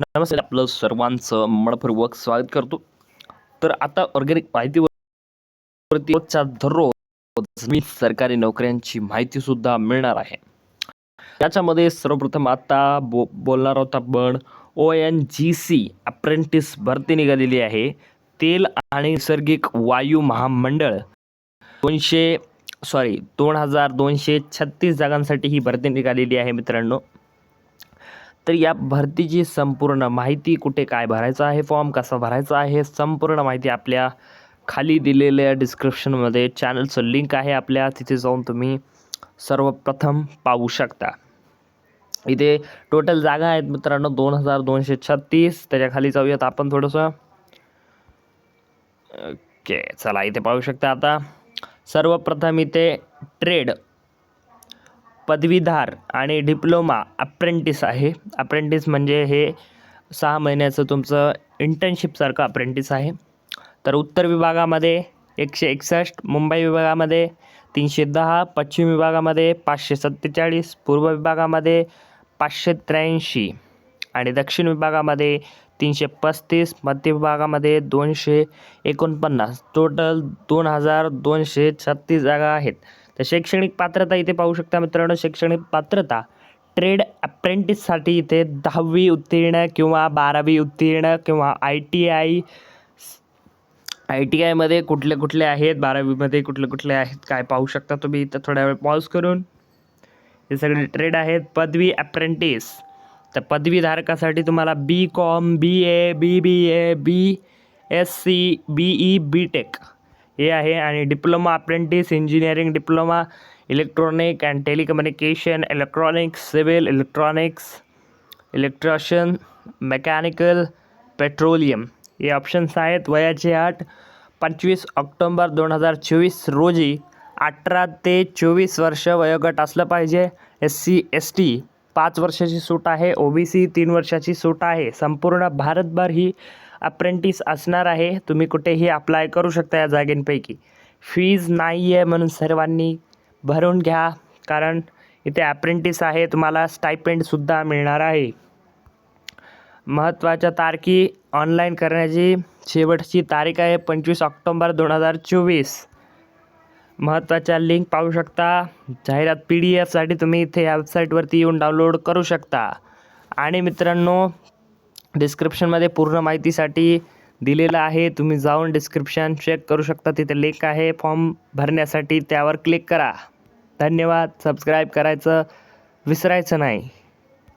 नमस्ते आपलं सर्वांचं मनपूर्वक स्वागत करतो. तर आता ऑर्गॅनिक माहितीवरती दररोज मी सरकारी नोकऱ्यांची माहिती सुद्धा मिळणार आहे. याच्यामध्ये सर्वप्रथम आता बो बोलणार होता आपण O N G C apprentice भरती निघालेली आहे. तेल आणि नैसर्गिक वायू महामंडळ दोनशे सॉरी दोन हजार दोनशे छत्तीस जागांसाठी ही भरती निघालेली आहे मित्रांनो. तर या भरतीची संपूर्ण माहिती कुठे काय भरायचं आहे? फॉर्म कसा भरायचा आहे? संपूर्ण माहिती आपल्या खाली दिलेल्या डिस्क्रिप्शनमध्ये. चॅनलचं लिंक आहे आपल्या. तिथे जाऊन तुम्ही सर्वप्रथम पाहू शकता. इथे टोटल जागा आहेत मित्रांनो दोन हजार दोनशे छत्तीस. त्याच्याखाली जाऊयात आपण थोडंसं. ओके चला इथे पाहू शकता आता. सर्वप्रथम इथे ट्रेड पदवीधार आणि डिप्लोमा अप्रेंटिस आहे. अप्रेंटिस म्हणजे हे सहा महिन्याचं तुमचं इंटर्नशिपसारखं अप्रेंटिस आहे. तर उत्तर विभागामध्ये एकशे एकसष्ट मुंबई विभागामध्ये तीनशे दहा पश्चिम विभागामध्ये पाचशे सत्तेचाळीस पूर्व विभागामध्ये पाचशे त्र्याऐंशी आणि दक्षिण विभागामध्ये तीनशे पस्तीस मध्य विभागामध्ये दोनशे एकोणपन्नास. टोटल दोन हजार दोनशे छत्तीस जागा आहेत. तर शैक्षणिक पात्रता इथे पाहू शकता मित्रांनो. शैक्षणिक पात्रता ट्रेड अप्रेंटिससाठी इथे दहावी उत्तीर्ण किंवा बारावी उत्तीर्ण किंवा I T I I T आयमध्ये कुठले कुठले आहेत बारावीमध्ये कुठले कुठले आहेत काय पाहू शकता तुम्ही इथं थोड्या वेळ पॉज करून. हे सगळे ट्रेड आहेत. पदवी अप्रेंटिस तर पदवीधारकासाठी तुम्हाला B com B A B B A B S C B E B tech हे आहे आणि diploma apprentice engineering diploma electronic and telecommunication electronics civil electronics electrician mechanical petroleum. हे ऑप्शन्स आहेत. वयाची अट पंचवीस ऑक्टोंबर दोन हजार चोवीस रोजी अठरा ते चोवीस वर्ष वयोगट असलं पाहिजे. एस सी एस टी पाच वर्षाची सूट आहे. ओ बी सी तीन वर्षाची सूट आहे. संपूर्ण भारतभर ही अप्रेंटिस असणार आहे. तुम्ही कुठेही अप्लाय करू शकता या जागेंपैकी. फीज नाही आहे म्हणून सर्वांनी भरून घ्या. कारण इथे अप्रेंटिस आहे तुम्हाला स्टायपेंडसुद्धा मिळणार आहे. महत्त्वाच्या तारखी ऑनलाईन करण्याची शेवटची तारीख आहे पंचवीस ऑक्टोंबर दोन हजार चोवीस. महत्त्वाच्या लिंक पाहू शकता. जाहिरात पी डी एफसाठी तुम्ही इथे या वेबसाईटवरती येऊन डाउनलोड करू शकता. आणि मित्रांनो डिस्क्रिप्शनमध्ये पूर्ण माहितीसाठी दिलेलं आहे. तुम्ही जाऊन डिस्क्रिप्शन चेक करू शकता. तिथे लिंक आहे. फॉर्म भरण्यासाठी त्यावर क्लिक करा. धन्यवाद. सबस्क्राईब करायचं विसरायचं नाही.